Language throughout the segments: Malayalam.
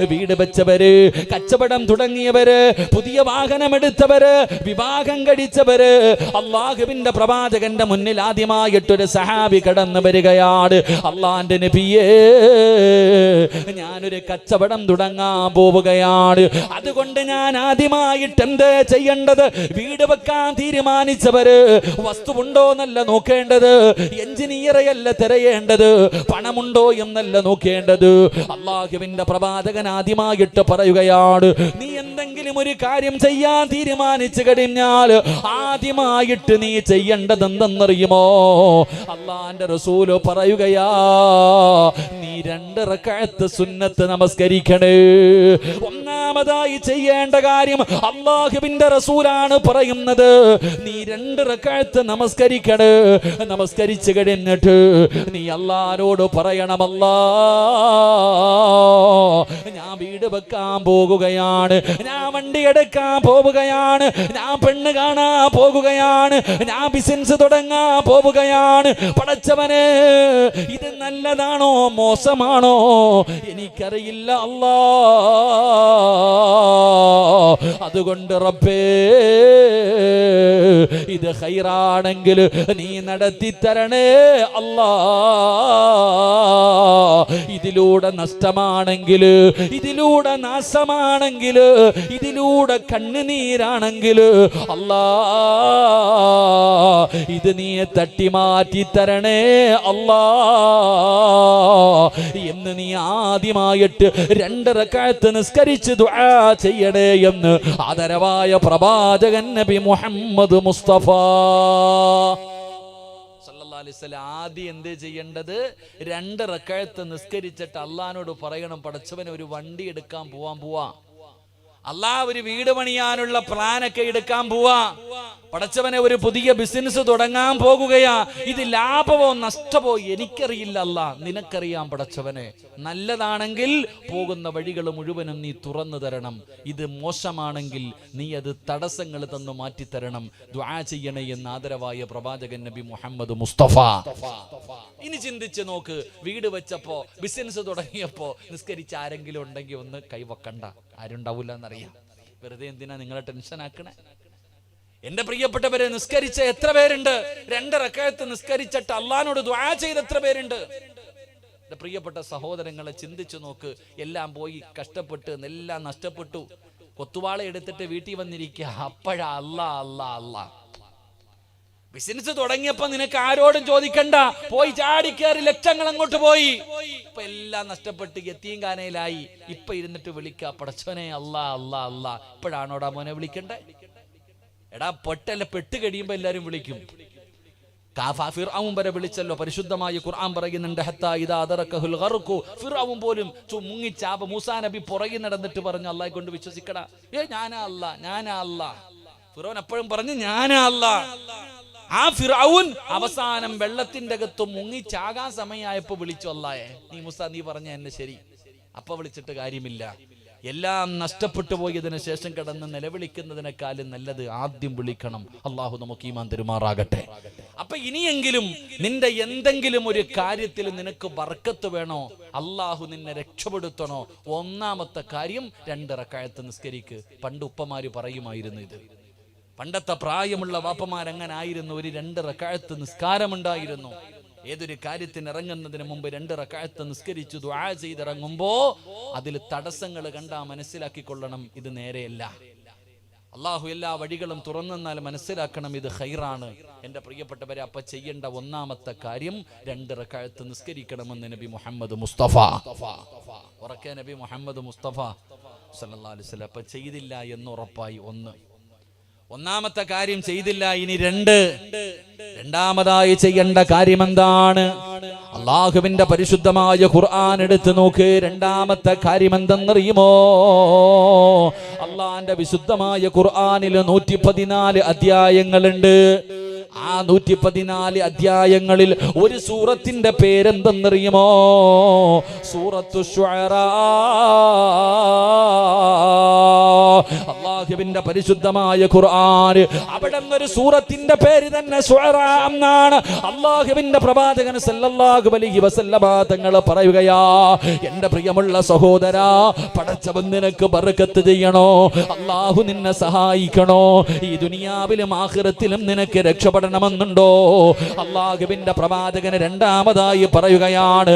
വീട് വെച്ചവര് കച്ചവടം തുടങ്ങിയവര് പുതിയ വാഹനമെടുത്തവര് വിവാഹം കഴിച്ചവര്. അള്ളാഹുവിന്റെ പ്രവാചകന്റെ മുന്നിൽ ആദ്യമായിട്ടൊരു സഹാബി കടന്നു വരികയാണ്. അള്ളാന്റെ നബിയേ ഞാനൊരു കച്ചവടം തുടങ്ങാൻ പോവുകയാണ്. അതുകൊണ്ട് ഞാൻ ആദ്യമായിട്ട് എന്ത് ചെയ്യേണ്ടത്? വീട് വെക്കാൻ തീരുമാനിച്ചവര് വസ്തുവുണ്ടോ എന്നല്ല നോക്കേണ്ടത് എഞ്ചിനീയറെയല്ല തിരയേണ്ടത്. പണമുണ്ടോ എന്നല്ല നോക്കേണ്ടത്. അള്ളാഹുവിന്റെ പ്രവാചകൻ ആദ്യമായിട്ട് പറയുകയാണ്. നീ എന്തെങ്കിലും ഒരു കാര്യം ചെയ്യാൻ തീരുമാനിച്ചു കഴിഞ്ഞാൽ ആദ്യമായിട്ട് നീ ചെയ്യേണ്ടത് എന്തെന്നറിയുമോ അള്ളാന്റെ റസൂൽ പറയുകയാ നീ രണ്ട് റക്കായത്ത് സുന്നത്ത് നമസ്കരിക്കണേ. ഒന്നാമതായി ചെയ്യേണ്ട കാര്യം അള്ളാഹുബിന്റെ റസൂലാണ് പറയുന്നത് നീ രണ്ട് റക്കായത്ത് നമസ്കരിക്കണേ. നമസ്കരിച്ചു കഴിഞ്ഞിട്ട് നീ അള്ളാരോട് പറയണമല്ലാ ഞാൻ വീട് വെക്കാൻ പോകുകയാണ്. ഞാൻ വണ്ടി എടുക്കാൻ പോവുകയാണ് ഞാൻ പെണ്ണ് കാണാൻ പോകുകയാണ്. ഞാൻ ബിസിനസ് തുടങ്ങാൻ പോവുകയാണ് പടച്ചവന് ഇത് നല്ലതാണോ? മോശമാണോ? എനിക്കറിയില്ല അല്ലാ. അതുകൊണ്ട് റബ്ബേ ഇത് ഹൈറാണെങ്കിൽ നീ നടത്തി തരണേ അല്ലാ. ഇതിലൂടെ നഷ്ടമാണെങ്കിൽ ഇതിലൂടെ നാശമാണെങ്കിൽ ഇതിലൂടെ കണ്ണുനീരാണെങ്കിൽ അല്ലാ ഇത് നീ തട്ടി മാറ്റി തരണേ അല്ലാ എന്ന് നീ ആദ്യമായിട്ട് രണ്ടരക്കാലത്ത് നിസ്കരിച്ച് ദുആ ചെയ്യണേ എന്ന് ആദരവായ പ്രവാചകൻ നബി മുഹമ്മദ് മുസ്തഫ. സ്വല ആദ്യം എന്ത് ചെയ്യേണ്ടത്? രണ്ട് റക്കായത്ത് നിസ്കരിച്ചിട്ട് അള്ളഹാനോട് പറയണം പടച്ചവനെ ഒരു വണ്ടി എടുക്കാൻ പോവാൻ പോവാ. അള്ളാഹ് ഒരു വീട് പണിയാനുള്ള പ്ലാനൊക്കെ എടുക്കാൻ പോവാ. പടച്ചവനെ ഒരു പുതിയ ബിസിനസ് തുടങ്ങാൻ പോകുകയാ. ഇത് ലാഭമോ നഷ്ടമോ എനിക്കറിയില്ല അല്ല. നിനക്കറിയാം പടച്ചവനെ. നല്ലതാണെങ്കിൽ പോകുന്ന വഴികൾ മുഴുവനും നീ തുറന്നു തരണം. ഇത് മോശമാണെങ്കിൽ നീ അത് തടസ്സങ്ങൾ തന്ന് മാറ്റിത്തരണം. ദ്വാ ചെയ്യണേ എന്ന ആദരവായ പ്രവാചകൻ നബി മുഹമ്മദ് മുസ്തഫ. ഇനി ചിന്തിച്ച് നോക്ക്. വീട് വെച്ചപ്പോ ബിസിനസ് തുടങ്ങിയപ്പോ നിസ്കരിച്ച ആരെങ്കിലും ഉണ്ടെങ്കിൽ ഒന്ന് കൈവക്കണ്ട. ആരുണ്ടാവില്ല എന്നറിയാം വെറുതെ എന്തിനാ നിങ്ങളെ ടെൻഷൻ ആക്കണേ? എന്റെ പ്രിയപ്പെട്ടവരെ നിസ്കരിച്ച എത്ര പേരുണ്ട്? രണ്ട് റക്കായത്ത് നിസ്കരിച്ചിട്ട് അള്ളഹാനോട് ദ്വാ ചെയ്ത് എത്ര പേരുണ്ട്? എന്റെ പ്രിയപ്പെട്ട സഹോദരങ്ങളെ ചിന്തിച്ചു നോക്ക്. എല്ലാം പോയി കഷ്ടപ്പെട്ട് എല്ലാം നഷ്ടപ്പെട്ടു. കൊത്തുവാള എടുത്തിട്ട് വീട്ടിൽ വന്നിരിക്കുക. അപ്പോഴാ അല്ല അല്ല അല്ലാ ബിസിനസ് തുടങ്ങിയപ്പോ നിനക്ക് ആരോടും ചോദിക്കണ്ട. പോയി ചാടി ചാടിക്കേറി ലക്ഷങ്ങൾ അങ്ങോട്ട് പോയി. ഇപ്പൊ എല്ലാം നഷ്ടപ്പെട്ട് എത്തിയും കാനയിലായി ഇപ്പൊ ഇരുന്നിട്ട് വിളിക്ക പടച്ചോനെ അല്ലാ അല്ലാ അല്ലാ. ഇപ്പോഴാണോടാ മോനെ വിളിക്കണ്ടേ? എടാ പൊട്ടല്ല പെട്ട് കഴിയുമ്പോ എല്ലാരും വിളിക്കും. ഫിർഔൻ വരെ വിളിച്ചല്ലോ. പരിശുദ്ധമായ ഖുർആൻ പറയുന്നുണ്ട് ഹത്താ ഇദാ അദറക്കഹുൽ ഗർഖു. ഫിർഔൻ പോലും മുങ്ങിച്ചാപ മൂസാ നബി പുറകിൽ നടന്നിട്ട് പറഞ്ഞു അള്ളാഹെ കൊണ്ട് വിശ്വസിക്കടാ. ഏ ഞാനാ അല്ല ഞാനാ അല്ല ഫിറോൻ എപ്പോഴും പറഞ്ഞു ഞാനാ അല്ല ആ ഫിറൌൻ അവസാനം വെള്ളത്തിന്റെ അകത്ത് മുങ്ങി ചാകാൻ സമയമായപ്പോ വിളിച്ചു അല്ലായേ നീ മുസ നീ പറഞ്ഞ എന്നെ ശരി. അപ്പൊ വിളിച്ചിട്ട് കാര്യമില്ല. എല്ലാം നഷ്ടപ്പെട്ടു പോയതിനു ശേഷം കിടന്ന് നിലവിളിക്കുന്നതിനേക്കാളും നല്ലത് ആദ്യം വിളിക്കണം. അള്ളാഹു നമുക്ക് ഈമാൻ തെരുമാറാകട്ടെ. അപ്പൊ ഇനിയെങ്കിലും നിന്റെ എന്തെങ്കിലും ഒരു കാര്യത്തിൽ നിനക്ക് വർക്കത്ത് വേണോ? അള്ളാഹു നിന്നെ രക്ഷപ്പെടുത്തണോ? ഒന്നാമത്തെ കാര്യം രണ്ടിറക്കായത്ത് നിസ്കരിക്ക്. പണ്ട് ഉപ്പമാര് പറയുമായിരുന്നു ഇത്. പണ്ടത്തെ പ്രായമുള്ള വാപ്പമാർ അങ്ങനെ ആയിരുന്നു ഒരു രണ്ട് റക്കാഴത്ത് നിസ്കാരമുണ്ടായിരുന്നു. ഏതൊരു കാര്യത്തിന് ഇറങ്ങുന്നതിന് മുമ്പ് രണ്ട് റക്കാഴത്ത് നിസ്കരിച്ചു ദ്വാ ചെയ്തിറങ്ങുമ്പോ അതിൽ തടസ്സങ്ങൾ കണ്ടാ മനസ്സിലാക്കിക്കൊള്ളണം. ഇത് നേരെയല്ല. അള്ളാഹു എല്ലാ വഴികളും തുറന്നെന്നാൽ മനസ്സിലാക്കണം ഇത് ഹൈറാണ് എന്റെ പ്രിയപ്പെട്ടവരെ അപ്പൊ ചെയ്യേണ്ട ഒന്നാമത്തെ കാര്യം രണ്ട് റക്കാഴത്ത് നിസ്കരിക്കണമെന്ന് നബി മുഹമ്മദ് മുസ്തഫ. ഉറക്കെ നബി മുഹമ്മദ് മുസ്തഫ. സല്ലാ അലൈഹി വസല്ലം അപ്പൊ ചെയ്തില്ല എന്ന് ഉറപ്പായി ഒന്ന്. ഒന്നാമത്തെ കാര്യം ചെയ്തില്ല ഇനി രണ്ട്. രണ്ടാമതായി ചെയ്യേണ്ട കാര്യം എന്താണ് അള്ളാഹുവിന്റെ പരിശുദ്ധമായ ഖുർആൻ എടുത്ത് നോക്ക് രണ്ടാമത്തെ കാര്യം എന്തെന്നറിയുമോ അള്ളാന്റെ വിശുദ്ധമായ ഖുർആനിൽ നൂറ്റി പതിനാല് അധ്യായങ്ങളുണ്ട്. ആ നൂറ്റി പതിനാല് അധ്യായങ്ങളിൽ ഒരു സൂറത്തിന്റെ പേരെന്തെന്നറിയുമോ? സൂറത്തു അള്ളാഹുവിന്റെ പരിശുദ്ധമായ ഖുർആൻ അവിടെ ഒരു സൂറത്തിന്റെ പേര് തന്നെ എന്നാണ്. അള്ളാഹുവിന്റെ പ്രവാചകൻ സല്ലല്ലാഹു അലൈഹി വസല്ലമ പറയുകയാ എന്റെ പ്രിയമുള്ള സഹോദരാ പടച്ചവൻ നിനക്ക് ബർക്കത്ത് ചെയ്യണോ? അള്ളാഹു നിന്നെ സഹായിക്കണോ? ഈ ദുനിയാവിലും ആഖിറത്തിലും നിനക്ക് രക്ഷപ്പെടണമെന്നുണ്ടോ അള്ളാഹുവിന്റെ പ്രവാചകന് രണ്ടാമതായി പറയുകയാണ്.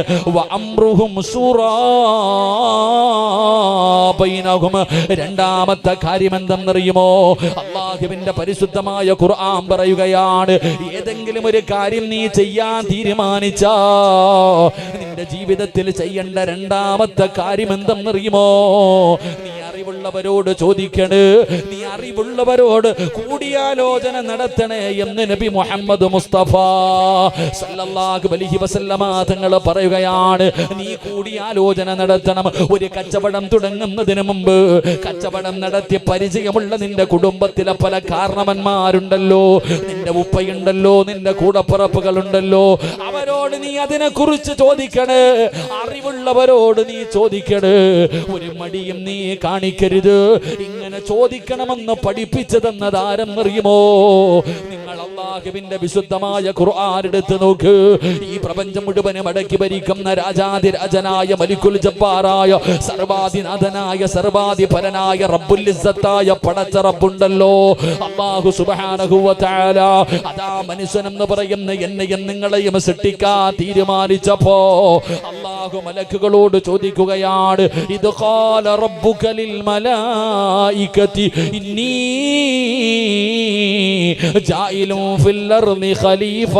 രണ്ടാമത്തെ കാര്യം എന്തെന്നറിയുമോ? അള്ളാഹുവിന്റെ പരിശുദ്ധമായ ഖുർആൻ പറയുകയാണ് ഏതെങ്കിലും ഒരു കാര്യം നീ ചെയ്യാൻ തീരുമാനിച്ചാ നിന്റെ ജീവിതത്തിൽ ചെയ്യേണ്ട രണ്ടാമത്തെ കാര്യം എന്തെന്നറിയുമോ? നീ അറിവുള്ളവരോട് ചോദിക്കണ് നീ അറിവുള്ളവരോട് കൂടിയാലോചന നടത്തണേ എന്ന് നബി മുഹമ്മദ് മുസ്തഫ സല്ലല്ലാഹു അലൈഹി വസല്ലമ തങ്ങൾ പറയുകയാണ്. നീ കൂടിയാലോചന നടത്തണം. ഒരു കച്ചവടം തുടങ്ങുന്നതിന് മുമ്പ് കച്ചവടം നടത്തി പരിചയമുള്ള നിന്റെ കുടുംബത്തിലെ പല കാരണവന്മാരുണ്ടല്ലോ. നിന്റെ ഉപ്പയുണ്ടല്ലോ നിന്റെ കൂടപ്പിറപ്പുകളുണ്ടല്ലോ. അവരോട് നീ അതിനെ കുറിച്ച് ചോദിക്കണേ. അറിവുള്ളവരോട് നീ ചോദിക്കണേ. ഒരു മടിയും നീ കാണിക്കരുത്. ഇങ്ങനെ ചോദിക്കണമെന്ന് പഠിപ്പിച്ചു തന്നത് ആരെന്നറിയുമോ? നിങ്ങൾ അള്ളാഹുവിന്റെ വിശുദ്ധമായ ഖുർആൻ എടുത്ത് നോക്ക്. ഈ പ്രപഞ്ചം മുഴുവനും അടക്കി ഭരിക്കുന്ന രാജാതിരാജനായ മലിക്കുൽ ജബ്ബാറായ സർവാധിനാഥനായ സർവാധിപരനായ റബ്ബുൽ ഇസ്സത്തായ പടച്ച റബ്ബുണ്ടല്ലോ അള്ളാഹു തആല അതാ മനുഷ്യനെന്ന് പറയുന്ന എന്നെയും നിങ്ങളെയും സൃഷ്ടിക്കാൻ തീരുമാനിച്ചപ്പോ അള്ളാഹു മലക്കുകളോട് ചോദിക്കുകയാണ് ഇത് ഖാല റബ്ബുക ലിൽ മലായികതി ഇന്നി അർളി ഖലീഫ.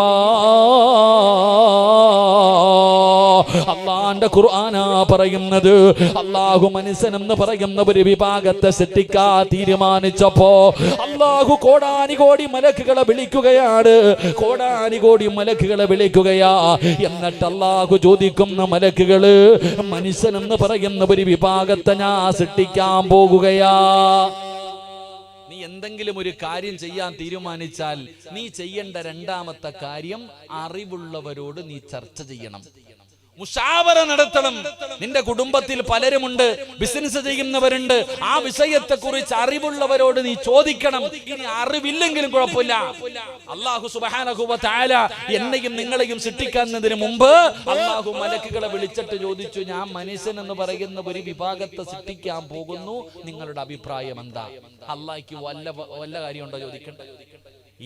അള്ളാന്റെ ഖുർആനാ പറയുന്നത് അള്ളാഹു മനുഷ്യനെന്ന് പറയുന്ന ഒരു വിഭാഗത്തെ സൃഷ്ടിക്കാ തീരുമാനിച്ചപ്പോ അള്ളാഹു കോടാനി കോടി മലക്കുകളെ വിളിക്കുകയാണ്. കോടാനി കോടി മലക്കുകളെ വിളിക്കുകയാ. എന്നിട്ട് അള്ളാഹു ചോദിക്കുന്ന മലക്കുകൾ മനുഷ്യനെന്ന് പറയുന്ന ഒരു വിഭാഗത്തെ ഞാൻ സൃഷ്ടിക്കാൻ പോകുകയാ. എന്തെങ്കിലും ഒരു കാര്യം ചെയ്യാൻ തീരുമാനിച്ചാൽ നീ ചെയ്യേണ്ട രണ്ടാമത്തെ കാര്യം അറിവുള്ളവരോട് നീ ചർച്ച ചെയ്യണം. മുഷാവറ നടത്തണം. നിന്റെ കുടുംബത്തിൽ പലരുമുണ്ട് ബിസിനസ് ചെയ്യുന്നവരുണ്ട്. ആ വിഷയത്തെ കുറിച്ച് അറിവുള്ളവരോട് നീ ചോദിക്കണം. ഇനി അറിവില്ലെങ്കിലും കുഴപ്പമില്ല. അള്ളാഹു സുബാനഹുബ എന്നെയും നിങ്ങളെയും സൃഷ്ടിക്കുന്നതിന് മുമ്പ് അള്ളാഹു മലക്കുകളെ വിളിച്ചിട്ട് ചോദിച്ചു ഞാൻ മനുഷ്യൻ എന്ന് പറയുന്ന ഒരു വിഭാഗത്തെ സൃഷ്ടിക്കാൻ പോകുന്നു. നിങ്ങളുടെ അഭിപ്രായം എന്താ? അള്ളാഹിക്ക് വല്ല വല്ല കാര്യമുണ്ടോ ചോദിക്കണ്ട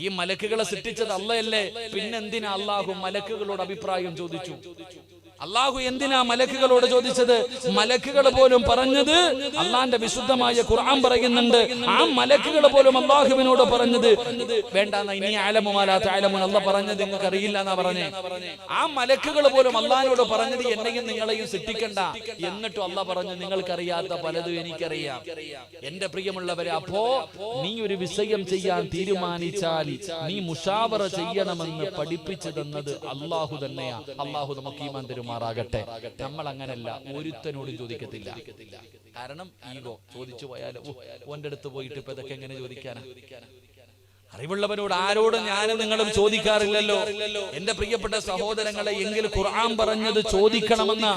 ഈ മലക്കുകളെ സൃഷ്ടിച്ചത് അല്ലയല്ലേ പിന്നെന്തിനാ അള്ളാഹു മലക്കുകളോട് അഭിപ്രായം ചോദിച്ചു? അള്ളാഹു എന്തിനാ മലക്കുകളോട് ചോദിച്ചത്? മലക്കുകൾ പോലും പറഞ്ഞത് അള്ളാന്റെ വിശുദ്ധമായ ഖുർആൻ പറയുന്നുണ്ട്. ആ മലക്കുകൾ പോലും അള്ളാഹുവിനോട് പറഞ്ഞത്. വേണ്ട ഇനി ആലമുമാലാത്ത ആലമുൻ അല്ല പറഞ്ഞത് നിങ്ങൾക്ക് അറിയില്ല എന്നാ പറഞ്ഞേ. ആ മലക്കുകൾ പോലും അള്ളാഹിനോട് പറഞ്ഞത് എന്നെയും നിങ്ങളെയും സൃഷ്ടിക്കണ്ട. എന്നിട്ടും അല്ല പറഞ്ഞു നിങ്ങൾക്കറിയാത്ത പലതും എനിക്കറിയാം. എന്റെ പ്രിയമുള്ളവരെ അപ്പോ നീ ഒരു വിഷയം ചെയ്യാൻ തീരുമാനിച്ചാൽ നീ മുഷാവറ ചെയ്യണമെന്ന് പഠിപ്പിച്ചു തന്നത് അള്ളാഹു തന്നെയാ. അള്ളാഹു നമുക്ക് ഈമാൻ തരുമാറാകട്ടെ നമ്മൾ അങ്ങനെയല്ല ഒരുത്തനോടും ചോദിക്കത്തില്ല. കാരണം ഈഗോ ചോദിച്ചു പോയാലോ ഓന്റെ അടുത്ത് പോയിട്ട് ഇപ്പൊ ഇതൊക്കെ എങ്ങനെ ചോദിക്കാനാ? അറിവുള്ളവരോട് ആരോടും ഞാനും നിങ്ങളും ചോദിക്കാറില്ലല്ലോ. എന്റെ പ്രിയപ്പെട്ട സഹോദരങ്ങളെ എങ്കിൽ ഖുർആൻ പറഞ്ഞത് ചോദിക്കണമെന്ന്.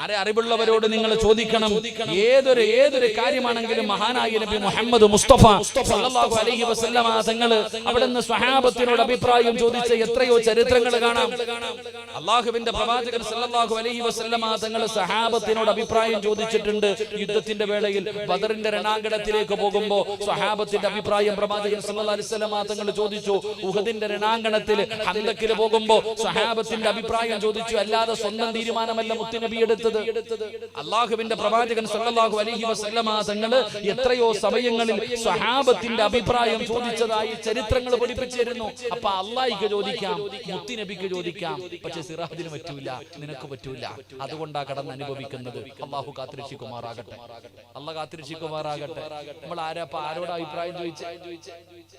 ആരെ അറിവുള്ളവരോട് നിങ്ങൾ ചോദിക്കണം. ഏതൊരു ഏതൊരു കാര്യമാണെങ്കിലും മഹാനായ നബി മുഹമ്മദ് മുസ്തഫ സല്ലല്ലാഹു അലൈഹി വസല്ലമ തങ്ങൾ അവിടുന്ന് സ്വഹാബത്തിനോട് അഭിപ്രായം ചോദിച്ച എത്രയോ ചരിത്രങ്ങൾ കാണാം. അള്ളാഹുവിന്റെ പ്രവാചകൻ സല്ലല്ലാഹു അലൈഹി വസല്ലമ തങ്ങൾ സഹാബത്തിനോട് അഭിപ്രായം ചോദിച്ചിട്ടുണ്ട്. യുദ്ധത്തിന്റെ വേളയിൽ ബദറിന്റെ രണാങ്കണത്തിലേക്ക് പോകുമ്പോൾ സ്വഹാബത്തിന്റെ അഭിപ്രായം പ്രവാചകൻ വസല്ലമ തങ്ങൾ ചോദിച്ചു ഉഹദിന്റെ രണാങ്കണത്തിൽ ഹന്തക്കിൽ പോകുമ്പോ സഹാബത്തിന്റെ അഭിപ്രായം ചോദിച്ചു അല്ലാതെ സ്വന്തം തീരുമാനമല്ല മുത്തുനബി എടുത്തത്. അള്ളാഹുവിന്റെ പ്രവാചകൻ സല്ലല്ലാഹു അലൈഹി വസല്ലമ തങ്ങൾ എത്രയോ സമയങ്ങളിൽ സഹാബത്തിന്റെ അഭിപ്രായം ചോദിച്ചതായി ചരിത്രങ്ങൾ പഠിപ്പിച്ചിരുന്നു. അപ്പൊ അള്ളാഹിക്ക് ചോദിക്കാം മുത്തുനബിക്ക് ചോദിക്കാം പക്ഷെ സിറാജിന് പറ്റൂല നിനക്ക് പറ്റൂല. അതുകൊണ്ടാ കടന്ന് അനുഭവിക്കുന്നത്. അള്ളാഹു കാത്തിരക്ഷിക്കുമാറാകട്ടെ. അള്ളാഹ് കാത്തിരക്ഷിക്കുമാറാകട്ടെ. നമ്മൾ ആരാ അപ്പൊ ആരോട് അഭിപ്രായം ചോദിച്ചേ?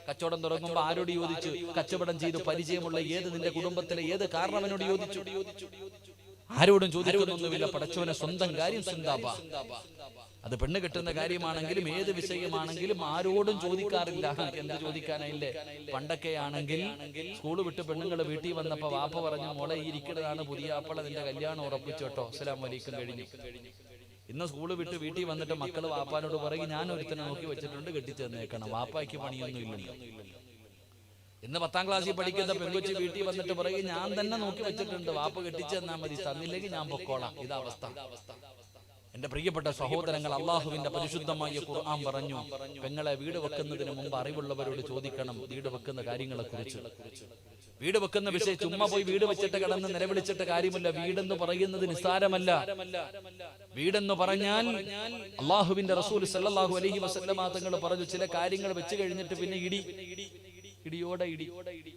കച്ചവടം തുടങ്ങുമ്പോ ആരോട് ചോദിച്ചു കച്ചവടം ചെയ്ത് പരിചയമുള്ള ഏത് നിന്റെ കുടുംബത്തിലെ ഏത് കാരണവനോട് ചോദിച്ചു ആരോടും ചോദിക്കുന്നൊന്നുമില്ല. പടച്ചവനെ സ്വന്തം കാര്യം സ്വന്താപ അത് പെണ്ണ് കിട്ടുന്ന കാര്യമാണെങ്കിലും ഏത് വിഷയമാണെങ്കിലും ആരോടും ചോദിക്കാറില്ല. എന്ത് ചോദിക്കാനായില്ലേ? പണ്ടൊക്കെ ആണെങ്കിൽ സ്കൂൾ വിട്ട് പെണ്ണുങ്ങൾ വീട്ടിൽ വന്നപ്പോ വാപ്പ പറഞ്ഞു മോളെ ഈ ഇരിക്കുന്നതാണ് പുതിയ അപ്പള നിന്റെ കല്യാണം ഉറപ്പിച്ചോട്ടോ അസ്സലാം വലൈക്കും കഴിഞ്ഞു. ഇന്ന് സ്കൂൾ വിട്ട് വീട്ടിൽ വന്നിട്ട് മക്കൾ വാപ്പാനോട് പറയും ഞാൻ ഒരുത്തനെ നോക്കി വെച്ചിട്ടുണ്ട് കെട്ടിച്ചേർന്നേക്കണം വാപ്പായ്ക്ക് പണിയൊന്നും ഇല്ലല്ലോ. ഇന്ന് പത്താം ക്ലാസ്സിൽ പഠിക്കുന്ന പെൺകൊച്ചി വീട്ടിൽ വന്നിട്ട് പറയും ഞാൻ തന്നെ നോക്കി വെച്ചിട്ടുണ്ട് വാപ്പ കെട്ടിച്ചെന്നാൽ മതി തന്നില്ലെങ്കിൽ ഞാൻ പൊക്കോളാം. ഇതാ അവസ്ഥ. എന്റെ പ്രിയപ്പെട്ട സഹോദരങ്ങൾ അള്ളാഹുവിന്റെ പരിശുദ്ധമായ ഖുർആൻ പറഞ്ഞു. പെങ്ങളെ വീട് വെക്കുന്നതിന് മുമ്പ് അറിവുള്ളവരോട് ചോദിക്കണം വീട് വെക്കുന്ന കാര്യങ്ങളെ കുറിച്ച് വീട് വെക്കുന്ന വിഷയം ചുമ്മാ പോയി വീട് വെച്ചിട്ട് കിടന്ന് നിലവിളിച്ചിട്ട് കാര്യമില്ല. വീടെന്ന് പറയുന്നത് നിസ്സാരമല്ല. വീടെന്ന് പറഞ്ഞാൽ അള്ളാഹുവിന്റെ റസൂൽ സല്ലാഹു അലഹി വസല്ലമ തങ്ങൾ പറഞ്ഞു ചില കാര്യങ്ങൾ വെച്ച് കഴിഞ്ഞിട്ട് പിന്നെ ഇടി. ഇടിയോടെ ഇടി.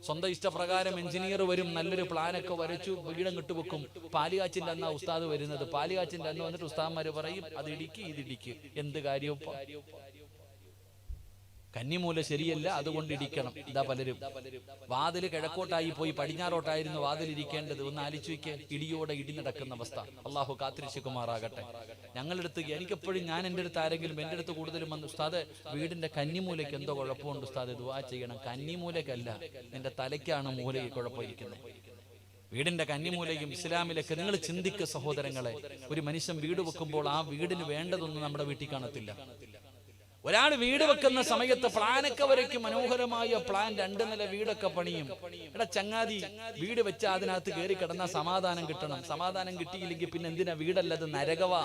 സ്വന്തം ഇഷ്ടപ്രകാരം എഞ്ചിനീയർ വരും നല്ലൊരു പ്ലാനൊക്കെ വരച്ചു വീടങ്ങിട്ട് വെക്കും. പാലുകാച്ചിന്റെ അന്ന ഉസ്താദ് വരുന്നത്. പാലുകാച്ചിന്റെ അന്ന് വന്നിട്ട് ഉസ്താദ്മാര് പറയും അത് ഇടിക്ക് ഇത് ഇടിക്ക്. എന്ത് കാര്യവും കന്നിമൂല ശരിയല്ല അതുകൊണ്ട് ഇടിക്കണം. ഇതാ പലരും. വാതിൽ കിഴക്കോട്ടായി പോയി പടിഞ്ഞാറോട്ടായിരുന്നു വാതിൽ ഇരിക്കേണ്ടത് ഒന്ന് ആലിച്ചുവയ്ക്ക് ഇടിയോടെ ഇടി നടക്കുന്ന അവസ്ഥ. അള്ളാഹു കാത്തിരിശുകുമാറാകട്ടെ ഞങ്ങളുടെ അടുത്ത് എനിക്കെപ്പോഴും ഞാൻ എന്റെ അടുത്ത് ആരെങ്കിലും എന്റെ അടുത്ത് കൂടുതലും വന്ന് ഉസ്താദ് വീടിന്റെ കന്നിമൂലയ്ക്ക് എന്തോ കുഴപ്പമുണ്ട് ഉസ്താദ്? ദുവാ ചെയ്യണം. കന്നിമൂലയ്ക്കല്ല. നിന്റെ തലയ്ക്കാണ് മൂലയിൽ കുഴപ്പമിരിക്കുന്നത്. വീടിന്റെ കന്നിമൂലയും ഇസ്ലാമിലൊക്കെ നിങ്ങൾ ചിന്തിക്ക സഹോദരങ്ങളെ. ഒരു മനുഷ്യൻ വീട് വെക്കുമ്പോൾ ആ വീടിന് വേണ്ടതൊന്നും നമ്മുടെ വീട്ടിൽ കാണത്തില്ല. ഒരാൾ വീട് വെക്കുന്ന സമയത്ത് പ്ലാനൊക്കെ വരയ്ക്കും മനോഹരമായ പ്ലാൻ രണ്ട് നില വീടൊക്കെ പണിയും. എടാ ചങ്ങാതി വീട് വെച്ച അതിനകത്ത് കയറി കിടന്ന സമാധാനം കിട്ടണം. സമാധാനം കിട്ടിയില്ലെങ്കിൽ പിന്നെ എന്തിനാ വീടല്ലത്? നരകവാ.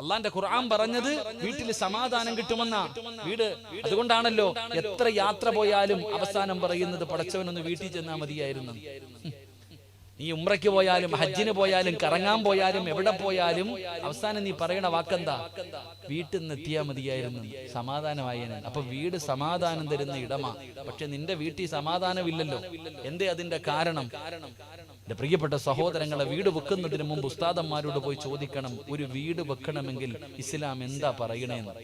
അള്ളാന്റെ ഖുർആൻ പറഞ്ഞത് വീട്ടിൽ സമാധാനം കിട്ടുമെന്ന. വീട് അതുകൊണ്ടാണല്ലോ എത്ര യാത്ര പോയാലും അവസാനം പറയുന്നത് പടച്ചവനൊന്ന് വീട്ടിൽ ചെന്നാൽ മതിയായിരുന്നു. നീ ഉമ്രയ്ക്ക് പോയാലും ഹജ്ജിന് പോയാലും കറങ്ങാൻ പോയാലും എവിടെ പോയാലും അവസാനം നീ പറയണ വാക്കെന്താ? വീട്ടിൽ നിന്ന് എത്തിയാ മതിയായിരുന്നു. സമാധാനമായേനെ. അപ്പൊ വീട് സമാധാനം തരുന്ന ഇടമാ. പക്ഷെ നിന്റെ വീട്ടിൽ സമാധാനമില്ലല്ലോ. എന്തേ അതിന്റെ കാരണം? എന്റെ പ്രിയപ്പെട്ട സഹോദരങ്ങളെ വീട് വെക്കുന്നതിന് മുമ്പ് ഉസ്താദന്മാരോട് പോയി ചോദിക്കണം ഒരു വീട് വെക്കണമെങ്കിൽ ഇസ്ലാം എന്താ പറയണേന്ന്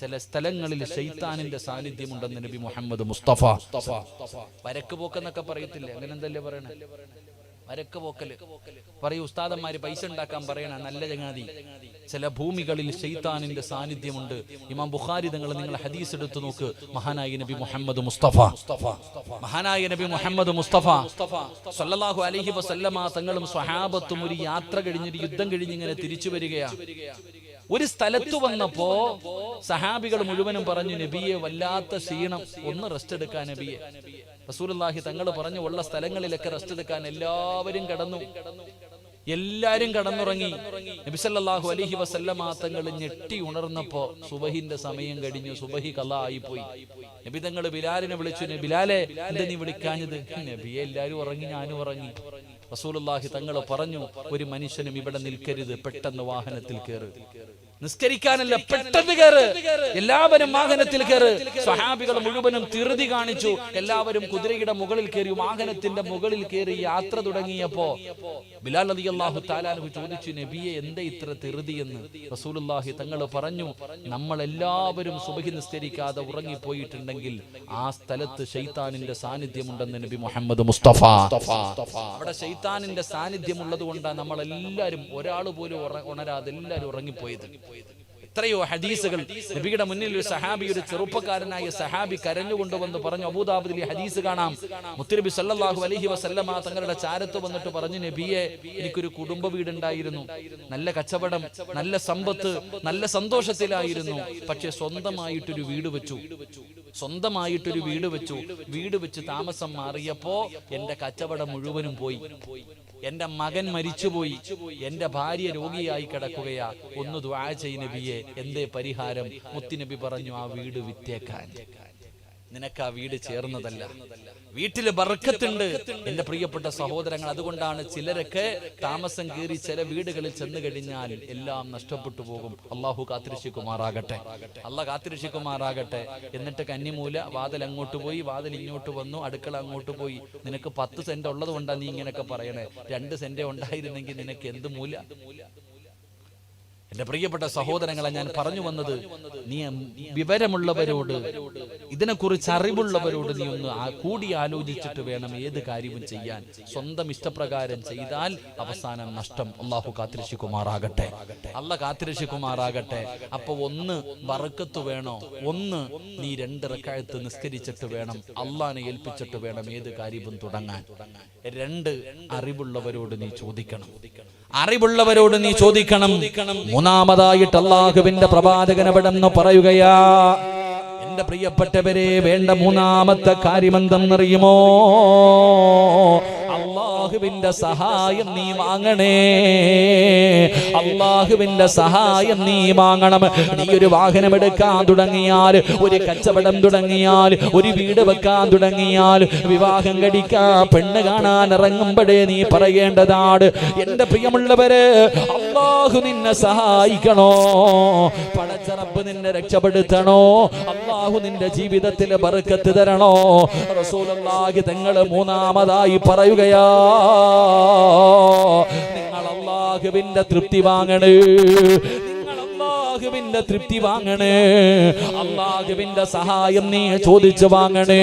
ചില സ്ഥലങ്ങളിൽ ഷെയ്ത്താനിന്റെ സാന്നിധ്യമുണ്ടെന്ന് നബി മുഹമ്മദ് മുസ്തഫ. വരക്ക് പോക്കെന്നൊക്കെ പറയത്തില്ലേ? അങ്ങനെ എന്തല്ലേ പറയണേ? വരക്ക് പോക്കൽ പറയൂ ഉസ്താദന്മാര് പൈസ ഉണ്ടാക്കാൻ പറയണ നല്ല ജങ്ങാതി ചില ഭൂമികളിൽ ഷെയ്ത്താനിന്റെ സാന്നിധ്യമുണ്ട്. ഇമാം ബുഖാരി തങ്ങൾ നിങ്ങൾ ഹദീസ് എടുത്തു നോക്ക്. മഹാനായ നബി മുഹമ്മദ് മുസ്തഫ. മഹാനായ നബി മുഹമ്മദ് മുസ്തഫ. സല്ലല്ലാഹു അലൈഹി വസല്ലമ തങ്ങളും സ്വഹാബത്തും ഒരു യാത്ര കഴിഞ്ഞൊരു യുദ്ധം കഴിഞ്ഞിങ്ങനെ തിരിച്ചു വരികയാ. ഒരു സ്ഥലത്ത് വന്നപ്പോ സഹാബികൾ മുഴുവനും പറഞ്ഞു നബിയെ വല്ലാത്ത ക്ഷീണം ഒന്ന് റെസ്റ്റ് എടുക്കാൻ നബിയെ. റസൂലുള്ളാഹി തങ്ങൾ പറഞ്ഞു ഉള്ള സ്ഥലങ്ങളിലൊക്കെ റെസ്റ്റ് എടുക്കാൻ എല്ലാവരും കടന്നു. എല്ലാരും കടന്നുറങ്ങി. നബിസല്ലാഹു അലഹി വസല്ലമ തങ്ങൾ ഞെട്ടി ഉണർന്നപ്പോ സുബഹിന്റെ സമയം കഴിഞ്ഞു സുബഹി കല ആയിപ്പോയി നബി തങ്ങൾ ബിലാലിനെ വിളിച്ചു ബിലാലെ എന്താ നീ വിളിക്കാഞ്ഞത്? നബിയെ എല്ലാരും ഉറങ്ങി ഞാനും ഉറങ്ങി. റസൂലുള്ളാഹി തങ്ങൾ പറഞ്ഞു ഒരു മനുഷ്യനും ഇവിടെ നിൽക്കരുത് പെട്ടെന്ന് വാഹനത്തിൽ കയറ് നിസ്കരിക്കാനല്ല പെട്ടെന്ന് കയറ്. എല്ലാവരും വാഹനത്തിൽ കയറ്. സ്വഹാബികൾ മുഴുവനും തിരുതി കാണിച്ചു. എല്ലാവരും കുതിരയുടെ മുകളിൽ കയറി വാഹനത്തിന്റെ മുകളിൽ കയറി യാത്ര തുടങ്ങിയപ്പോ ബിലാൽ അലി അള്ളാഹു താലാനു ചോദിച്ചു നബിയെ എന്തേ ഇത്ര തിരുതി എന്ന്? റസൂലുള്ളാഹി തങ്ങൾ പറഞ്ഞു നമ്മൾ എല്ലാവരും സുബഹി നിസ്കരിക്കാതെ ഉറങ്ങിപ്പോയിട്ടുണ്ടെങ്കിൽ ആ സ്ഥലത്ത് ഷെയ്ത്താനിന്റെ സാന്നിധ്യമുണ്ടെന്ന് നബി മുഹമ്മദ് മുസ്തഫ. അവിടെ ഷെയ്ത്താനിന്റെ സാന്നിധ്യമുള്ളത് കൊണ്ടാണ് നമ്മൾ എല്ലാവരും ഒരാൾ പോലും ഉണരാതെ എല്ലാവരും ഉറങ്ങിപ്പോയത്. എത്രയോ ഹദീസുകൾ നബിയുടെ മുന്നിൽ ഒരു സഹാബി ഒരു ചെറുപ്പക്കാരനായ സഹാബി കരഞ്ഞുകൊണ്ടുവന്ന് പറഞ്ഞു അബൂദാബിദിൽ ഹദീസ് കാണാം. മുത്തുനബി സല്ലല്ലാഹു അലൈഹി വസല്ലമ തങ്ങളുടെ ചാരത്ത് വന്നിട്ട് പറഞ്ഞു നബിയെ എനിക്കൊരു കുടുംബ വീടുണ്ടായിരുന്നു. നല്ല കച്ചവടം നല്ല സമ്പത്ത് നല്ല സന്തോഷത്തിലായിരുന്നു. പക്ഷെ സ്വന്തമായിട്ടൊരു വീട് വെച്ചു. സ്വന്തമായിട്ടൊരു വീട് വെച്ചു. വീട് വെച്ച് താമസം മാറിയപ്പോ എന്റെ കച്ചവടം മുഴുവനും പോയി. എന്റെ മകൻ മരിച്ചുപോയി. എന്റെ ഭാര്യ രോഗിയായി കിടക്കുകയാ. ഒന്ന് ദ്വാ നബിയെ. എന്തേ പരിഹാരം? മുത്തിനബി പറഞ്ഞു ആ വീട് വിറ്റേക്കാൻ. നിനക്ക് ആ വീട് ചേർന്നതല്ല. വീട്ടിൽ ബർക്കത്തുണ്ട്. എന്റെ പ്രിയപ്പെട്ട സഹോദരങ്ങൾ അതുകൊണ്ടാണ് ചിലരൊക്കെ താമസം കീറി ചില വീടുകളിൽ ചെന്ന് കഴിഞ്ഞാൽ എല്ലാം നഷ്ടപ്പെട്ടു പോകും. അള്ളാഹു കാത്തിരക്ഷിക്കുമാറാകട്ടെ. അള്ളാഹ് കാത്തിരക്ഷിക്കുമാറാകട്ടെ. എന്നിട്ട് കന്നിമൂല വാതിൽ അങ്ങോട്ട് പോയി വാതിൽ ഇങ്ങോട്ട് വന്നു അടുക്കള അങ്ങോട്ട് പോയി. നിനക്ക് പത്ത് സെന്റ് ഉള്ളത് കൊണ്ടാണ് നീ ഇങ്ങനെയൊക്കെ പറയണേ. രണ്ട് സെന്റ് ഉണ്ടായിരുന്നെങ്കിൽ നിനക്ക് എന്ത് മൂല? എന്റെ പ്രിയപ്പെട്ട സഹോദരങ്ങളെ ഞാൻ പറഞ്ഞു വന്നത് നീ വിവരമുള്ളവരോട് ഇതിനെക്കുറിച്ച് അറിവുള്ളവരോട് നീ ഒന്ന് കൂടി ആലോചിച്ചിട്ട് വേണം ഏത് കാര്യവും ചെയ്യാൻ. സ്വന്തം ഇഷ്ടപ്രകാരം ചെയ്താൽ അവസാനം നഷ്ടം അള്ളാഹു കാത്തിരക്ഷിക്കുമാറാകട്ടെ. അല്ല കാത്തിരക്ഷിക്കുമാറാകട്ടെ. അപ്പൊ ഒന്ന് വറക്കത്ത് വേണോ. ഒന്ന് നീ രണ്ട് റക്കായത്ത് നിസ്കരിച്ചിട്ട് വേണം. അള്ളാനെ ഏൽപ്പിച്ചിട്ട് വേണം ഏത് കാര്യവും തുടങ്ങാൻ. രണ്ട് അറിവുള്ളവരോട് നീ ചോദിക്കണം. അറിവുള്ളവരോട് നീ ചോദിക്കണം. മൂന്നാമതായിട്ട് അള്ളാഹുവിന്റെ പ്രവാചകനവിടെന്ന് പറയുകയാ എന്റെ പ്രിയപ്പെട്ടവരെ വേണ്ട മൂന്നാമത്തെ കാര്യമെന്തെന്നറിയുമോ? അള്ളാഹുവിന്റെ സഹായം നീ വാങ്ങണേ. അള്ളാഹുവിന്റെ സഹായം നീ വാങ്ങണം. നീ ഒരു വാഹനം എടുക്കാൻ തുടങ്ങിയാൽ ഒരു കച്ചവടം തുടങ്ങിയാൽ ഒരു വീട് വെക്കാൻ തുടങ്ങിയാൽ വിവാഹം കഴിക്കാൻ പെണ്ണ് കാണാൻ ഇറങ്ങുമ്പോഴേ നീ പറയേണ്ടതാണ്. എന്റെ പ്രിയമുള്ളവര് അള്ളാഹു നിന്നെ സഹായിക്കണോ? പടച്ചറപ്പ് നിന്നെ രക്ഷപ്പെടുത്തണോ? അള്ളാഹു നിന്റെ ജീവിതത്തിൽ ബർക്കത്ത് തരണോ? റസൂലുള്ളാഹി തങ്ങൾ മൂന്നാമതായി പറയുകയാ നിങ്ങൾ അള്ളാഹുവിന്റെ തൃപ്തി വാങ്ങണേ. അള്ളാഹുവിന്റെ തൃപ്തി വാങ്ങണേ. അള്ളാഹുവിന്റെ സഹായം നീ ചോദിച്ചു വാങ്ങണേ.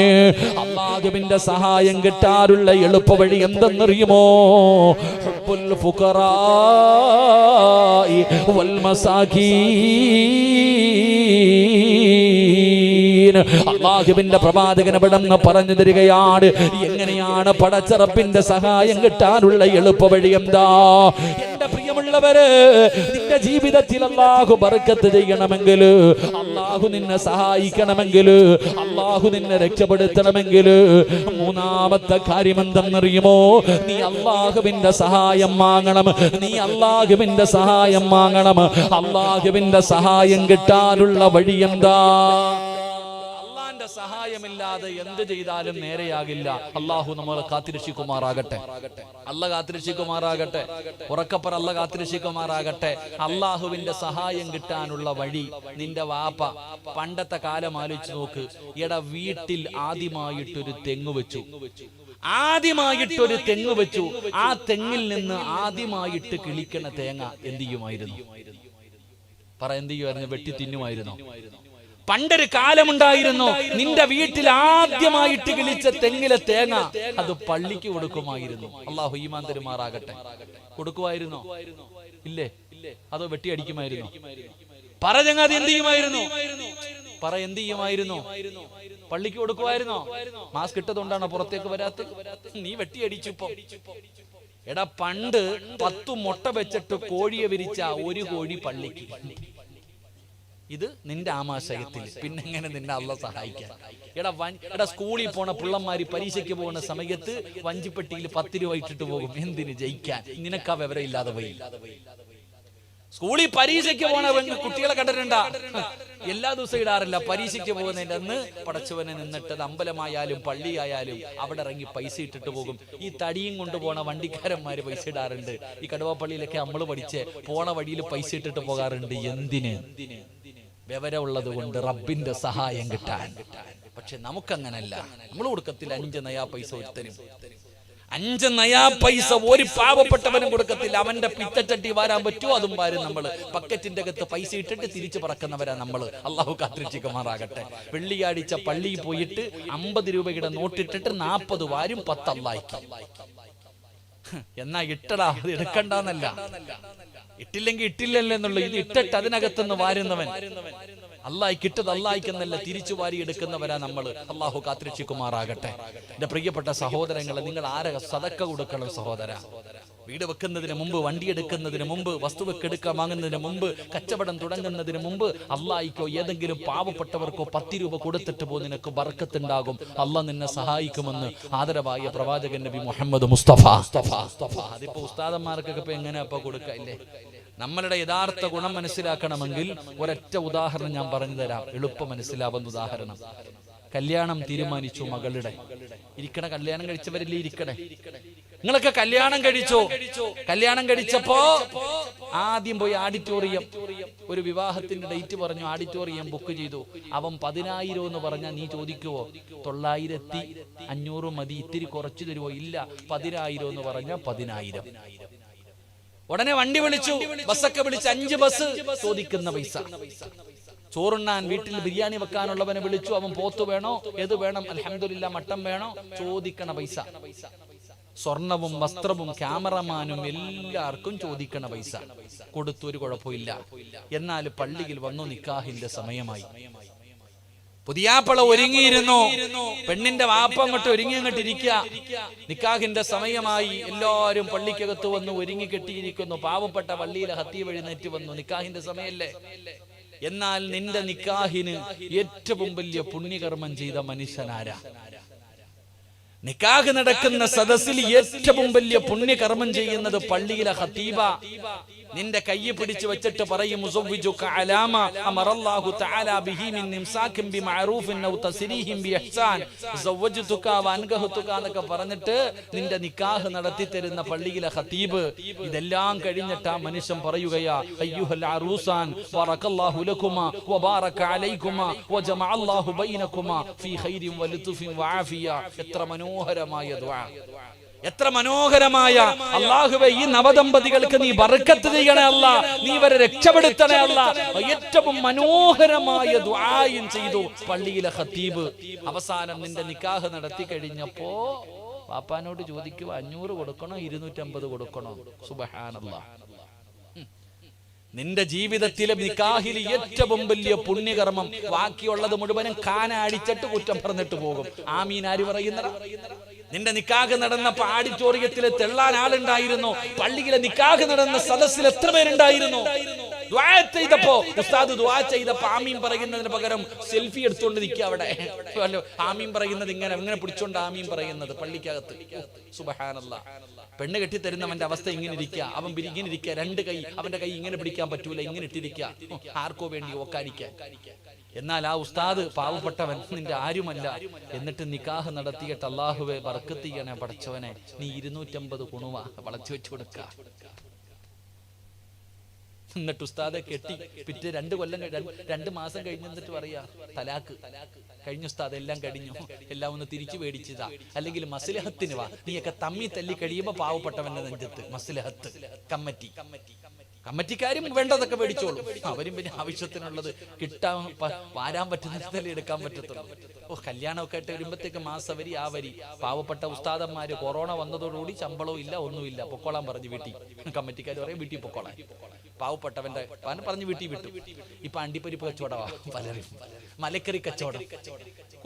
അള്ളാഹുവിന്റെ സഹായം കിട്ടാറുള്ള എളുപ്പ വഴി എന്തെന്നറിയുമോ? ഫുഖറാഇ വൽ മസാകീൻ അള്ളാഹുവിന്റെ പ്രവാചകൻ ഇവിടെന്ന് പറഞ്ഞു തരികയാണ്. എങ്ങനെയാണ് പടച്ചറപ്പിന്റെ സഹായം കിട്ടാനുള്ള എളുപ്പ വഴി എന്താ? എന്റെ പ്രിയമുള്ളവര് നിന്റെ ജീവിതത്തിൽ അള്ളാഹു ബർക്കത്ത് ചെയ്യണമെങ്കിൽ അള്ളാഹു നിന്നെ സഹായിക്കണമെങ്കിൽ അള്ളാഹു നിന്നെ രക്ഷപ്പെടുത്തണമെങ്കിൽ മൂന്നാമത്തെ കാര്യം എന്തെന്നറിയുമോ? നീ അള്ളാഹുവിന്റെ സഹായം വാങ്ങണം. നീ അള്ളാഹുവിന്റെ സഹായം വാങ്ങണം. അള്ളാഹുവിന്റെ സഹായം കിട്ടാനുള്ള വഴി എന്താ? അള്ളാന്റെ സഹായമില്ലാതെ എന്ത് ചെയ്താലും നേരെയാകില്ല. അള്ളാഹു നമ്മളെ കാത്തിരക്ഷിക്കുമാറാകട്ടെ. അല്ല കാത്തിരക്ഷിക്കുമാറാകട്ടെ. ഉറക്കപ്പർ അല്ല കാത്തിരക്ഷിക്കുമാറാകട്ടെ. അള്ളാഹുവിന്റെ സഹായം കിട്ടാനുള്ള വഴി നിന്റെ വാപ്പ പണ്ടത്തെ കാലം ആലോചിച്ച് നോക്ക്. എട വീട്ടിൽ ആദ്യമായിട്ടൊരു തെങ്ങ് വെച്ചു. ആദ്യമായിട്ടൊരു തെങ്ങ് വെച്ചു. ആ തെങ്ങിൽ നിന്ന് ആദ്യമായിട്ട് കിളിക്കണ തേങ്ങ എന്ത് ചെയ്യുമായിരുന്നു? പറ എന്ത് ചെയ്യുമായിരുന്നു? വെട്ടി തിന്നുമായിരുന്നു? പണ്ടൊരു കാലമുണ്ടായിരുന്നു. നിന്റെ വീട്ടിൽ ആദ്യമായിട്ട് കിളിച്ച തെങ്ങിലെ തേങ്ങ അത് പള്ളിക്ക് കൊടുക്കുമായിരുന്നു. അള്ളാഹു ഈമാൻ തരുമാറാകട്ടെ. കൊടുക്കുമായിരുന്നോ? ഇല്ലേ? അതോ വെട്ടിയടിക്കുമായിരുന്നു? പറ ചങ്ങാതി എന്ത് ചെയ്യുമായിരുന്നു? പറ എന്ത് ചെയ്യുമായിരുന്നു? പള്ളിക്ക് കൊടുക്കുമായിരുന്നോ? മാസ്ക് ഇട്ടതുകൊണ്ടാണോ പുറത്തേക്ക് വരാത്ത നീ വെട്ടിയടിച്ചു ഇപ്പൊ. എടാ പണ്ട് പത്തു മുട്ട വെച്ചിട്ട് കോഴിയെ വിരിച്ച ഒരു കോഴി പള്ളിക്ക്. ഇത് നിന്റെ ആമാശയത്തിൽ. പിന്നെ എങ്ങനെ നിന്നെ അല്ല സഹായിക്കാൻ? എടാ വൻ എടാ സ്കൂളിൽ പോണ പിള്ളന്മാര് പരീക്ഷയ്ക്ക് പോകുന്ന സമയത്ത് വഞ്ചിപ്പെട്ടിയിൽ പത്ത് രൂപ ഇട്ടിട്ട് പോകും. എന്തിന് ജയിക്കാൻ? നിനക്ക് ആ വിവരം ഇല്ലാതെ പോയി. സ്കൂളിൽ പരീക്ഷയ്ക്ക് പോണ കുട്ടികളെ കണ്ടിട്ടുണ്ടാ? എല്ലാ ദിവസവും ഇടാറില്ല. പരീക്ഷയ്ക്ക് പോകുന്നതിന്റെ അന്ന് പടച്ചവനെ നിന്നിട്ട് അത് അമ്പലമായാലും പള്ളിയായാലും അവിടെ ഇറങ്ങി പൈസ ഇട്ടിട്ട് പോകും. ഈ തടിയും കൊണ്ടുപോണ വണ്ടിക്കാരന്മാര് പൈസ ഇടാറുണ്ട്. ഈ കടുവാപ്പള്ളിയിലൊക്കെ നമ്മൾ പഠിച്ച് പോണ വഴിയിൽ പൈസ ഇട്ടിട്ട് പോകാറുണ്ട്. എന്തിന് എന്തിന്? വിവരമുള്ളത് കൊണ്ട് റബ്ബിന്റെ സഹായം കിട്ടാൻ. പക്ഷെ നമുക്കങ്ങനല്ല. നമ്മൾ കൊടുക്കത്തില്ല അഞ്ച് നയാ പൈസ ഒരുത്തരും അഞ്ച് നയാ പൈസ ഒരു പാവപ്പെട്ടവനും കൊടുക്കത്തില്ല. അവന്റെ പിത്തച്ചട്ടി വാരാൻ പറ്റുമോ? അതും വാരും നമ്മൾ പക്കറ്റിന്റെ അകത്ത് പൈസ ഇട്ടിട്ട് തിരിച്ചു പറക്കുന്നവരാ നമ്മൾ. അള്ളാഹു കാത്തിരിച്ചിക്കുമാറാകട്ടെ വെള്ളിയാഴ്ച പള്ളിയിൽ പോയിട്ട് അമ്പത് രൂപയുടെ നോട്ടിട്ടിട്ട് നാപ്പത് വാരും പത്തല്ലായിക്കും. എന്നാ ഇട്ടടാ. അത് എടുക്കണ്ടെന്നല്ല. ഇട്ടില്ലെങ്കിൽ ഇട്ടില്ലല്ലോ എന്നുള്ള ഇത് ഇട്ടിട്ട് അതിനകത്തുനിന്ന് വാരുന്നവൻ. അള്ളാഹി കിട്ടത് അള്ളാഹിക്കെന്നല്ല തിരിച്ചു വാരി എടുക്കുന്നവരാ നമ്മൾ അള്ളാഹു കാത്തിരക്ഷിക്കുമാറാകട്ടെ. എന്റെ പ്രിയപ്പെട്ട സഹോദരങ്ങളെ നിങ്ങൾ ആരെ സതക്ക കൊടുക്കണം സഹോദര? വീട് വെക്കുന്നതിന് മുമ്പ് വണ്ടി എടുക്കുന്നതിന് മുമ്പ് വസ്തുവൊക്കെ എടുക്കാൻ വാങ്ങുന്നതിന് മുമ്പ് കച്ചവടം തുടങ്ങുന്നതിന് മുമ്പ് അള്ളായിക്കോ ഏതെങ്കിലും പാവപ്പെട്ടവർക്കോ പത്ത് രൂപ കൊടുത്തിട്ട് പോ നിനക്ക് ബർക്കത്തുണ്ടാകും. അള്ളാഹ് നിന്നെ സഹായിക്കുമെന്ന് ആദരവായ പ്രവാചകൻ നബി മുഹമ്മദ് മുസ്തഫ. അതിപ്പോ ഉസ്താദന്മാർക്കൊക്കെ ഇപ്പൊ എങ്ങനെ അപ്പൊ കൊടുക്കല്ലേ നമ്മളുടെ യഥാർത്ഥ ഗുണം മനസ്സിലാക്കണമെങ്കിൽ ഒരൊറ്റ ഉദാഹരണം ഞാൻ പറഞ്ഞു തരാം. എളുപ്പം മനസ്സിലാവുന്ന ഉദാഹരണം. കല്യാണം തീരുമാനിച്ചു മകളുടെ. ഇരിക്കണ കല്യാണം കഴിച്ചവരില്ലേ ഇരിക്കണേ? നിങ്ങളൊക്കെ കല്യാണം കഴിച്ചോ? കല്യാണം കഴിച്ചപ്പോ ആദ്യം പോയി ആഡിറ്റോറിയം ഒരു വിവാഹത്തിന്റെ ഡേറ്റ് പറഞ്ഞു ആഡിറ്റോറിയം ബുക്ക് ചെയ്തു. അവൻ പതിനായിരം എന്ന് പറഞ്ഞാൽ നീ ചോദിക്കുവോ? തൊള്ളായിരത്തി അഞ്ഞൂറ് മതി ഇത്തിരി കുറച്ചു തരുവോ? ഇല്ല പതിനായിരം എന്ന് പറഞ്ഞാൽ പതിനായിരം. ഉടനെ വണ്ടി വിളിച്ചു. ബസ്സൊക്കെ വിളിച്ച് അഞ്ച് ബസ് ചോദിക്കുന്ന പൈസ. ചോറുണ്ണാൻ വീട്ടിൽ ബിരിയാണി വെക്കാനുള്ളവനെ വിളിച്ചു. അവൻ പോത്ത് വേണോ? ഏത് വേണം? അലഹമില്ല മട്ടൻ വേണോ? ചോദിക്കണ പൈസ. സ്വർണവും വസ്ത്രവും ക്യാമറമാനും എല്ലാവർക്കും ചോദിക്കണ പൈസ. കൊടുത്തൊരു കുഴപ്പമില്ല. എന്നാൽ പള്ളിയിൽ വന്നു നിക്കാഹിന്റെ സമയമായി. പുതിയാപ്പള ഒരുങ്ങിയിരുന്നു. പെണ്ണിന്റെ വാപ്പ അങ്ങോട്ട് ഒരുങ്ങി അങ്ങോട്ട് ഇരിക്കുക. നിക്കാഹിന്റെ സമയമായി എല്ലാവരും പള്ളിക്കകത്ത് വന്ന് ഒരുങ്ങി കെട്ടിയിരിക്കുന്നു. പാവപ്പെട്ട പള്ളിയിലെ ഹത്തി എഴുന്നേറ്റ് വന്നു. നിക്കാഹിന്റെ സമയല്ലേ? എന്നാൽ നിന്റെ നിക്കാഹിന് ഏറ്റവും വലിയ പുണ്യകർമ്മം ചെയ്ത മനുഷ്യനാരാ? നിക്കാഹ് നടക്കുന്ന സദസ്സിൽ ഏറ്റവും വലിയ പുണ്യകർമ്മം ചെയ്യുന്നത് പള്ളിയിലെ ഹത്തീബ നിന്റെ കയ്യ് പിടിച്ചു വെച്ചിട്ട് പറയും എന്നൊക്കെ പറഞ്ഞിട്ട് നിന്റെ നിക്കാഹ് നടത്തി തരുന്ന പള്ളിയിലെ ഖതീബ് ഇതെല്ലാം കഴിഞ്ഞിട്ട് ആ മനുഷ്യൻ പറയുകയാ അയ്യുഹൽ അറൂസാൻ ബറക്കല്ലാഹു ലക്കുമാ വബാറക അലൈക്കുമാ വജമഅല്ലാഹു ബൈനക്കുമാ ഫീ ഖൈരിൻ വലുതുഫിൻ വആഫിയ എത്ര മനോഹരമായ ദുആ എത്ര മനോഹരമായ അള്ളാഹുവെ ഈ നവദമ്പതികൾക്ക് നീ ബർക്കത്ത് ചെയ്യണേ അല്ല നീ ഇവരെ രക്ഷപ്പെടുത്തണേ അല്ല. ഏറ്റവും മനോഹരമായ ദ്വായും ചെയ്തു പള്ളിയിലെ ഹത്തീബ് അവസാനം നിന്റെ നിക്കാഹ് നടത്തി കഴിഞ്ഞപ്പോ പാപ്പാനോട് ചോദിക്കുക അഞ്ഞൂറ് കൊടുക്കണോ ഇരുന്നൂറ്റമ്പത് കൊടുക്കണോ? സുബഹാനല്ല. നിന്റെ ജീവിതത്തിലെ നിക്കാഹിൽ ഏറ്റവും വലിയ പുണ്യകർമ്മം ബാക്കിയുള്ളത് മുഴുവനും കാന അടിച്ചിട്ട് കുറ്റം പറഞ്ഞിട്ട് പോകും. ആമീൻ ആര് പറയുന്നടാ? നിന്റെ നിക്കാഹ് നടന്ന ആഡിറ്റോറിയത്തിൽ തെള്ളാൻ ആളുണ്ടായിരുന്നു. പള്ളിയിലെ നിക്കാഹ് നടന്ന സദസ്സിൽ എത്ര പേരുണ്ടായിരുന്നു? ചെയ്തപ്പോ ഉസ്താദ് ദ്വാ ചെയ്തപ്പോ ആമീൻ പറയുന്നതിന് പകരം സെൽഫി എടുത്തുകൊണ്ട് നിൽക്കുക അവിടെ. ആമീൻ പറയുന്നത് ഇങ്ങനെ ഇങ്ങനെ പിടിച്ചോണ്ട് ആമീൻ പറയുന്നത് പള്ളിക്കകത്ത്. സുബഹാനല്ല. പെണ്ണ് കെട്ടി തരുന്നവന്റെ അവസ്ഥ ഇങ്ങനെ ഇരിക്കുക അവൻ ഇങ്ങനെ ഇരിക്കുക രണ്ട് കൈ അവന്റെ കൈ ഇങ്ങനെ പിടിക്കാൻ പറ്റൂല ഇങ്ങനെ ഇട്ടിരിക്കുക ആർക്കോ വേണ്ടി ഓക്കാനിക്കാൻ എന്നാൽ ആ ഉസ്താദ് പാവപ്പെട്ടവൻ നിന്റെ ആരുമല്ല. എന്നിട്ട് നിക്കാഹ് നടത്തിയിട്ട് അള്ളാഹുവെ ബർക്കത്ത് ചെയ്യണേ പടച്ചവനെ. നീ ഇരുന്നൂറ്റമ്പത് കുണുവ വളച്ചു വെച്ചു കൊടുക്ക. എന്നിട്ട് ഉസ്താദെ കെട്ടി. പിറ്റേ രണ്ട് കൊല്ലം രണ്ട് മാസം കഴിഞ്ഞ് എന്നിട്ട് പറയാ തലാക്ക്. കഴിഞ്ഞ ഉസ്താദ് എല്ലാം കഴിഞ്ഞു. എല്ലാം ഒന്ന് തിരിച്ചു മേടിച്ചതാ. അല്ലെങ്കിൽ മസ്ലഹത്തിന് വാ. നീയൊക്കെ തമ്മി തല്ലി കഴിയുമ്പോ പാവപ്പെട്ടവന്റെ നെഞ്ചത്ത്. മസ്ലഹത്ത്. കമ്മറ്റി. കമ്മറ്റിക്കാരും വേണ്ടതൊക്കെ മേടിച്ചോളൂ. അവരും പിന്നെ ആവശ്യത്തിനുള്ളത് കിട്ടാൻ വാരാൻ പറ്റുന്ന സ്ഥലം എടുക്കാൻ പറ്റത്തുള്ളൂ. ഓ കല്യാണമൊക്കെ ആയിട്ട് വരുമ്പോഴത്തേക്ക് മാസവരി ആ വരി പാവപ്പെട്ട ഉസ്താദന്മാര് കൊറോണ വന്നതോടുകൂടി ശമ്പളവും ഇല്ല ഒന്നുമില്ല. പൊക്കോളാൻ പറഞ്ഞു വീട്ടിൽ. കമ്മിറ്റിക്കാർ പറയും വീട്ടിൽ പൊക്കോളാൻ. പാവപ്പെട്ടവന്റെ പറഞ്ഞു വീട്ടിൽ വിട്ടു. ഇപ്പൊ അണ്ടിപ്പരിപ്പ് കച്ചവടമാ പലരും. മലക്കറി കച്ചവടം.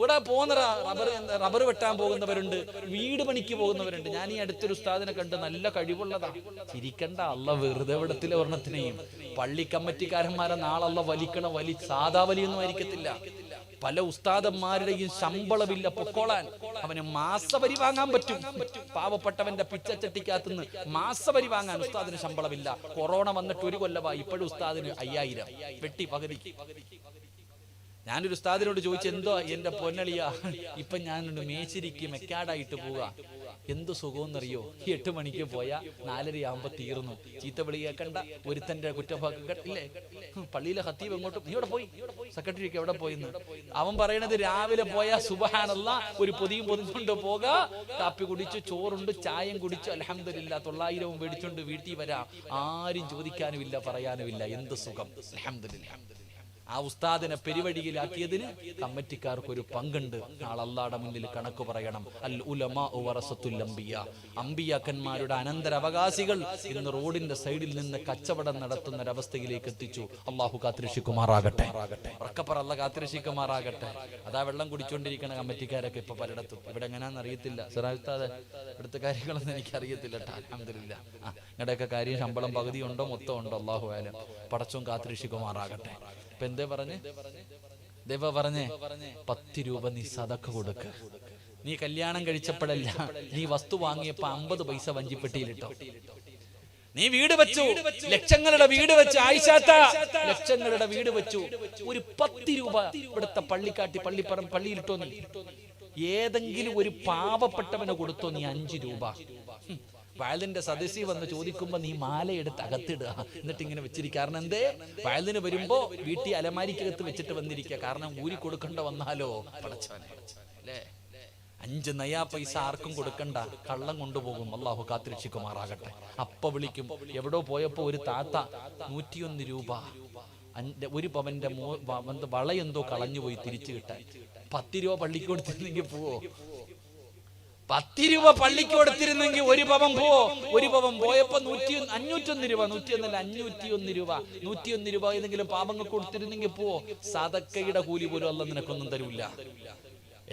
കൂടെ പോകുന്ന റബ്ബർ റബ്ബർ വെട്ടാൻ പോകുന്നവരുണ്ട് വീട് പണിക്ക് പോകുന്നവരുണ്ട്. ഞാൻ ഈ അടുത്തൊരു ഉസ്താദിനെ കണ്ട് നല്ല കഴിവുള്ളതാ. ചിരിക്കണ്ട അല്ല വെറുതെ വിടത്തിലെ ഒരെണ്ണത്തിനെയും. പള്ളി കമ്മിറ്റിക്കാരന്മാരെ നാളല്ല വലിക്കണ വലി സാധാ വലിയൊന്നും ആയിരിക്കത്തില്ല. പല ഉസ്താദന്മാരുടെയും ശമ്പളമില്ല പൊക്കോളാൻ. അവന് മാസവരി വാങ്ങാൻ പറ്റും. പാവപ്പെട്ടവന്റെ പിച്ചച്ചട്ടിക്കകത്തുനിന്ന് മാസവരി വാങ്ങാൻ ഉസ്താദിന് ശമ്പളമില്ല. കൊറോണ വന്നിട്ട് ഒരു കൊല്ലമായി ഇപ്പോഴും ഉസ്താദിന് അയ്യായിരം. വെട്ടി പകുതി ഞാനൊരു ഉസ്താദിനോട് ചോദിച്ചു എന്തോ എന്റെ പൊന്നളിയ? ഇപ്പൊ ഞാനൊരു മേച്ചിരിക്ക് മെക്കാടായിട്ട് പോവുക എന്ത് സുഖമെന്നറിയോ? ഈ എട്ട് മണിക്ക് പോയാ നാലര ആകുമ്പോ തീർന്നു. ചീത്ത വിളി കേൾക്കണ്ട. ഒരുത്തന്റെ കുറ്റഭാഗം ഇല്ലേ? പള്ളിയിലെ ഹത്തീബ് എങ്ങോട്ടും? നീ ഇവിടെ പോയി? സെക്രട്ടറിക്ക് എവിടെ പോയിന്ന്? അവൻ പറയണത് രാവിലെ പോയാ സുബഹാനല്ല ഒരു പൊതിയും പൊതിഞ്ഞുകൊണ്ട് പോക. കാപ്പി കുടിച്ചു ചോറുണ്ട് ചായം കുടിച്ചു. അലഹമില്ല തൊള്ളായിരവും മേടിച്ചോണ്ട് വീട്ടിൽ വരാം. ആരും ചോദിക്കാനുമില്ല പറയാനുമില്ല. എന്ത് സുഖം? അലഹമില്ല ആ ഉസ്താദിനെ പെരുവഴിയിലാക്കിയതിന് കമ്മിറ്റിക്കാർക്ക് ഒരു പങ്കുണ്ട്. നാളെ അള്ളാടെ മുന്നിൽ കണക്ക് പറയണം. അൽ ഉലമ അംബിയ. അമ്പിയാക്കന്മാരുടെ അനന്തരവകാശികൾ ഇന്ന് റോഡിന്റെ സൈഡിൽ നിന്ന് കച്ചവടം നടത്തുന്ന ഒരവസ്ഥയിലേക്ക് എത്തിച്ചു. അള്ളാഹു കാത്തിരക്ഷിക്കുമാറാകട്ടെ. ഉറക്കപ്പറല്ല കാത്തിരക്ഷിക്കുമാറാകട്ടെ. അതാ വെള്ളം കുടിച്ചുകൊണ്ടിരിക്കുന്ന കമ്മിറ്റിക്കാരൊക്കെ ഇപ്പൊ പലയിടത്തും ഇവിടെ എങ്ങനെയാണെന്ന് അറിയത്തില്ല. സിറാജ് ഇവിടുത്തെ കാര്യങ്ങളൊന്നും എനിക്ക് അറിയത്തില്ല അലഹമില്ല ആ നിങ്ങളുടെയൊക്കെ കാര്യം ശമ്പളം പകുതി ഉണ്ടോ മൊത്തം ഉണ്ടോ? അള്ളാഹു ആയാലും പടച്ചും കാത്തിരക്ഷിക്കുമാറാകട്ടെ. ഇപ്പൊ എന്തേ പറഞ്ഞ്? ദേവ പറഞ്ഞേ പത്ത് രൂപ നീ സതക്ക കൊടുക്ക. നീ കല്യാണം കഴിച്ചപ്പോഴല്ല നീ വസ്തു വാങ്ങിയപ്പോ അമ്പത് പൈസ വഞ്ചിപ്പെട്ടിയിലിട്ടോ. നീ വീട് വെച്ചു. ലക്ഷങ്ങളുടെ വീട് വെച്ചു ആയിഷാത്ത. ലക്ഷങ്ങളുടെ വീട് വെച്ചു. ഒരു പത്ത് രൂപ ഇവിടുത്തെ പള്ളിക്കാട്ടി പള്ളിപ്പറം പള്ളിയിലിട്ടോ നീ? ഏതെങ്കിലും ഒരു പാവപ്പെട്ടവന് കൊടുത്തോ നീ അഞ്ചു രൂപ? ഹും. വയലിന്റെ സദസ്സി വന്ന് ചോദിക്കുമ്പോൾ നീ മാലയെടുത്ത് അകത്തിടുക. എന്നിട്ട് ഇങ്ങനെ വെച്ചിരിക്കുക കാരണം എന്തേ? വയലിന് വരുമ്പോ വീട്ടിൽ അലമാരിക്കകത്ത് വെച്ചിട്ട് വന്നിരിക്കുക. കാരണം ഊരി കൊടുക്കണ്ട വന്നാലോ? പടച്ചവനെ. അല്ലേ? അഞ്ച് നയാ പൈസ ആർക്കും കൊടുക്കണ്ട. കള്ളം കൊണ്ടുപോകും. അള്ളാഹു കാത്തിരക്ഷിക്കുമാറാകട്ടെ. അപ്പ വിളിക്കും. എവിടോ പോയപ്പോ ഒരു താത്ത നൂറ്റിയൊന്ന് രൂപ. ഒരു പവന്റെ വളയെന്തോ കളഞ്ഞുപോയി തിരിച്ചു കിട്ടാൻ. പത്ത് രൂപ പള്ളിക്ക് കൊടുത്തിരുന്നെങ്കിൽ പോവോ? പത്ത് രൂപ പള്ളിക്ക് കൊടുത്തിരുന്നെങ്കിൽ ഒരു പവൻ പോ. ഒരു പവൻ പോയപ്പോ നൂറ്റി അഞ്ഞൂറ്റൊന്ന് രൂപ നൂറ്റിയൊന്നല്ല അഞ്ഞൂറ്റി ഒന്ന് രൂപ നൂറ്റിയൊന്ന് രൂപ ഏതെങ്കിലും പാപങ്ങൾ കൊടുത്തിരുന്നെങ്കിൽ പോ. സതക്കയുടെ കൂലി പോലും അല്ല നിനക്കൊന്നും തരൂല്ല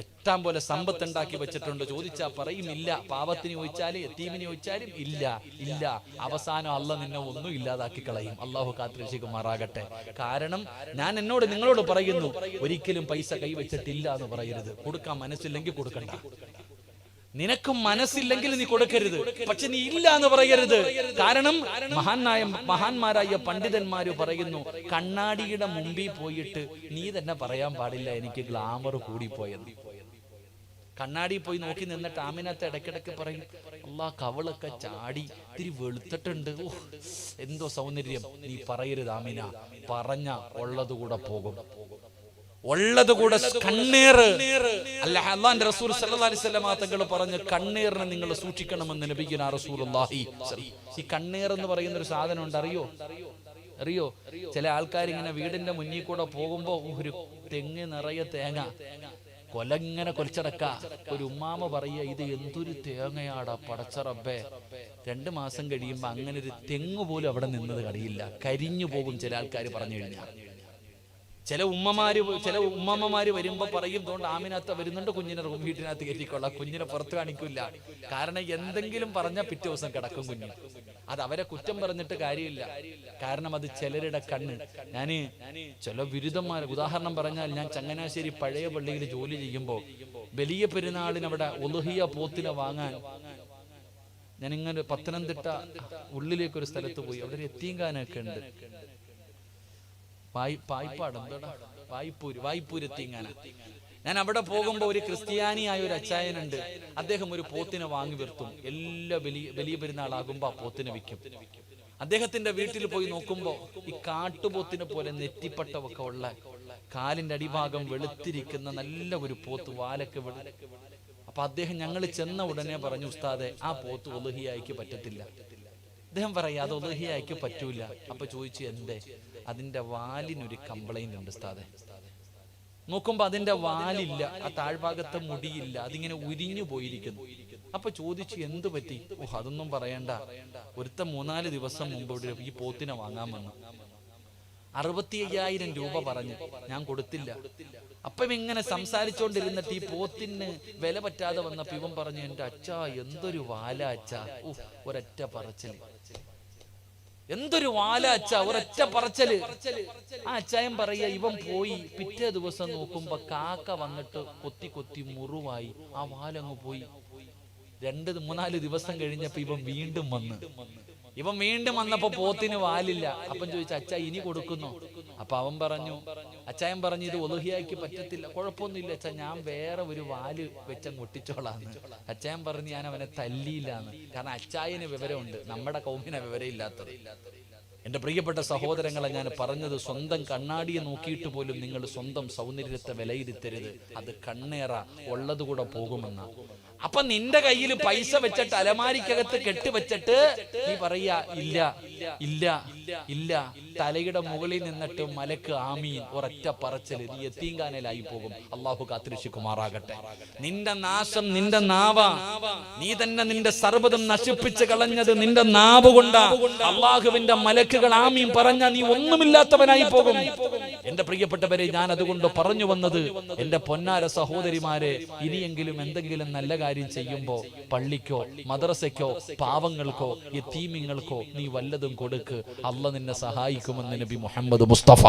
എത്താൻ പോലെ സമ്പത്ത് ഉണ്ടാക്കി വെച്ചിട്ടുണ്ട്. ചോദിച്ചാ പറയും ഇല്ല. പാവത്തിന് ചോദിച്ചാലും എത്തീമിന് ചോദിച്ചാലും ഇല്ല ഇല്ല. അവസാനം അല്ല നിന്നെ ഒന്നും ഇല്ലാതാക്കി കളയും. അള്ളാഹു കാത്തിരക്ഷിക്കുമാറാകട്ടെ. കാരണം ഞാൻ എന്നോട് നിങ്ങളോട് പറയുന്നു ഒരിക്കലും പൈസ കൈവച്ചിട്ടില്ല എന്ന് പറയരുത്. കൊടുക്കാൻ മനസ്സില്ലെങ്കിൽ കൊടുക്കണ്ട. നിനക്കും മനസ്സില്ലെങ്കിൽ നീ കൊടുക്കരുത്. പക്ഷെ നീ ഇല്ല എന്ന് പറയരുത്. കാരണം മഹാനായ മഹാന്മാരായ പണ്ഡിതന്മാര് പറയുന്നു കണ്ണാടിയുടെ മുമ്പിൽ പോയിട്ട് നീ തന്നെ പറയാൻ പാടില്ല എനിക്ക് ഗ്ലാമർ കൂടിപ്പോയത്. കണ്ണാടി പോയി നോക്കി നിന്നിട്ട് ആമിനത്തെ ഇടയ്ക്കിടയ്ക്ക് പറയും അല്ലാ കവളൊക്കെ ചാടി ഇത്തിരി വെളുത്തിട്ടുണ്ട്. ഓ എന്തോ സൗന്ദര്യം. നീ പറയരുത് ആമിന. പറഞ്ഞ ഉള്ളത് കൂടെ പോകും. ഉള്ളത് കൂടെ കണ്ണീർ അല്ല അള്ളാന്റെ റസൂൽ വസല്ലമ തങ്ങൾ പറഞ്ഞു കണ്ണീറിനെ നിങ്ങൾ സൂക്ഷിക്കണമെന്ന് ലഭിക്കുന്ന റസൂർ ഈ കണ്ണീർ എന്ന് പറയുന്ന ഒരു സാധനം ഉണ്ട് അറിയോ? അറിയോ? ചില ആൾക്കാർ ഇങ്ങനെ വീടിന്റെ മുന്നിൽ കൂടെ പോകുമ്പോ ഒരു തെങ്ങ് നിറയെ തേങ്ങ. കൊലങ്ങനെ കൊലച്ചടക്ക. ഒരു ഉമ്മാമ പറയുക ഇത് എന്തൊരു തേങ്ങയാടാ പടച്ചറബേ രണ്ടു മാസം കഴിയുമ്പോ അങ്ങനെ ഒരു തെങ്ങ് പോലും അവിടെ നിന്നത് കഴിയില്ല കരിഞ്ഞു പോകും ചില ആൾക്കാർ പറഞ്ഞു കഴിഞ്ഞാൽ ചില ഉമ്മമാര് ചില ഉമ്മമ്മമാര് വരുമ്പോ പറയും തോണ്ട് ആമിനകത്ത് വരുന്നുണ്ട് കുഞ്ഞിനെ റൂം വീട്ടിനകത്ത് കയറ്റിക്കൊള്ളാം കുഞ്ഞിനെ പുറത്ത് കാണിക്കില്ല കാരണം എന്തെങ്കിലും പറഞ്ഞാൽ പിറ്റേ ദിവസം കിടക്കും കുഞ്ഞ്. അത് അവരെ കുറ്റം പറഞ്ഞിട്ട് കാര്യമില്ല. കാരണം അത് ചിലരുടെ കണ്ണ്. ഞാൻ ചില ബിരുദന്മാർ ഉദാഹരണം പറഞ്ഞാൽ ഞാൻ ചങ്ങനാശ്ശേരി പഴയ പള്ളിയിൽ ജോലി ചെയ്യുമ്പോൾ വലിയ പെരുന്നാളിന് അവിടെ ഒലുഹിയ പോത്തിനെ വാങ്ങാൻ ഞാൻ ഇങ്ങനെ പത്തനംതിട്ട ഉള്ളിലേക്കൊരു സ്ഥലത്ത് പോയി. അവിടെ ഒരു എത്തീങ്കാനൊക്കെ ഉണ്ട്. വായ് പായ്പാട് വായ്പൂര് ഞാൻ അവിടെ പോകുമ്പോ ഒരു ക്രിസ്ത്യാനിയായ ഒരു അച്ചായനുണ്ട്. അദ്ദേഹം ഒരു പോത്തിനെ വാങ്ങി നിർത്തും. എല്ലാ വലിയ വലിയ പെരുന്നാളാകുമ്പോ ആ പോത്തിനെ വിൽക്കും. അദ്ദേഹത്തിന്റെ വീട്ടിൽ പോയി നോക്കുമ്പോ ഈ കാട്ടുപോത്തിനെ പോലെ നെറ്റിപ്പട്ടമൊക്കെ ഉള്ള കാലിന്റെ അടിഭാഗം വെളുത്തിരിക്കുന്ന നല്ല ഒരു പോത്ത് വാലൊക്കെ വെളു അപ്പൊ അദ്ദേഹം ഞങ്ങൾ ചെന്ന ഉടനെ പറഞ്ഞു ഉസ്താദെ ആ പോത്ത് ഒലുഹിയായിക്ക് പറ്റത്തില്ല. അദ്ദേഹം പറയാ അത് ഒലുഹിയായിക്ക് പറ്റൂല. അപ്പൊ ചോദിച്ചു എന്തേ? അതിന്റെ വാലിനൊരു കംപ്ലൈന്റ് ഉണ്ട് ഉസ്താദെ. നോക്കുമ്പോൾ അതിന്റെ വാലില്ല ആ താഴ്ഭാഗത്ത് മുടിയില്ല അതിങ്ങനെ ഉരിഞ്ഞു പോയിരിക്കുന്നു. അപ്പൊ ചോദിച്ചു എന്ത് പറ്റി? ഓ അതൊന്നും പറയണ്ട. ഒരുത്ത മൂന്നാൽ ദിവസം മുമ്പ് ഇവിടെ ഈ പോത്തിനെ വാങ്ങാൻ വന്നു. അറുപത്തി അയ്യായിരം രൂപ പറഞ്ഞു ഞാൻ കൊടുത്തില്ല. അപ്പം ഇങ്ങനെ സംസാരിച്ചോണ്ടിരുന്നിട്ട് ഈ പോത്തിന് വില പറ്റാതെ വന്ന ഇവൻ പറഞ്ഞു എന്റെ അച്ഛാ എന്തൊരു വാല അച്ഛാ. ഓ ഒരൊറ്റ പറച്ചൽ. എന്തൊരു വാല അച്ഛ ഒരൊറ്റ പറച്ചൽ. ആ അച്ചായൻ പറയ ഇവൻ പോയി പിറ്റേ ദിവസം നോക്കുമ്പോ കാക്ക വന്നിട്ട് കൊത്തി കൊത്തി മുറിവായി. ആ വാലങ്ങ് പോയി. രണ്ട് മൂന്നാൽ ദിവസം കഴിഞ്ഞപ്പോ ഇവൻ വീണ്ടും വന്ന്. ഇവൻ വീണ്ടും വന്നപ്പോ പോത്തിന് വാലില്ല. അപ്പൻ ചോദിച്ചു അച്ഛ ഇനി കൊടുക്കുന്നു. അപ്പൊ അവൻ പറഞ്ഞു അച്ചായൻ പറഞ്ഞു ഇത് ഒലുഹിയാക്കി പറ്റത്തില്ല. കുഴപ്പമൊന്നുമില്ല അച്ഛ ഞാൻ വേറെ ഒരു വാൽ വെച്ച ഒട്ടിച്ചോളാന്ന്. അച്ചായൻ പറഞ്ഞു ഞാൻ അവനെ തല്ലിയില്ലാന്ന്. കാരണം അച്ചായന് വിവരമുണ്ട് നമ്മുടെ കൗമിന വിവരം ഇല്ലാത്തത് എന്റെ പ്രിയപ്പെട്ട സഹോദരങ്ങളെ ഞാൻ പറഞ്ഞത് സ്വന്തം കണ്ണാടിയെ നോക്കിയിട്ട് പോലും നിങ്ങൾ സ്വന്തം സൗന്ദര്യത്തെ വിലയിരുത്തരുത്. അത് കണ്ണേറ ഉള്ളത് കൂടെ പോകുമെന്ന. അപ്പൊ നിന്റെ കയ്യിൽ പൈസ വെച്ചിട്ട് അലമാരിക്കകത്ത് കെട്ടിവെച്ചിട്ട് നീ പറയാ ഇല്ല ഇല്ല ഇല്ല തലയുടെ മുകളിൽ നിന്നിട്ട് മലക്ക് ആമീൻ ഒരൊറ്റ പറച്ചിൽ നീ എത്തീങ്കാനലായി പോകും. അള്ളാഹു കാത്തിരിശുക്കുമാറാകട്ടെ നിന്റെ നാശം നിന്റെ നാവ. നീ തന്നെ നിന്റെ സർവതം നശിപ്പിച്ചു കളഞ്ഞത് നിന്റെ നാവ് കൊണ്ടാ അള്ളാഹുവിന്റെ മലക്കുകൾ ആമീൻ പറഞ്ഞ നീ ഒന്നുമില്ലാത്തവനായി പോകും. എന്റെ പ്രിയപ്പെട്ടവരെ ഞാൻ അതുകൊണ്ട് പറഞ്ഞു വന്നത് എന്റെ പൊന്നാര സഹോദരിമാരെ ഇനിയെങ്കിലും എന്തെങ്കിലും നല്ല കാര്യം ചെയ്യുമ്പോൾ പള്ളിക്കോ മദ്രസയ്ക്കോ പാവങ്ങൾക്കോ യത്തീമിങ്ങൾക്കോ നീ വല്ലതും കൊടുക്ക്. അല്ല നിന്നെ സഹായിക്കുമെന്ന് നബി മുഹമ്മദ് മുസ്തഫ.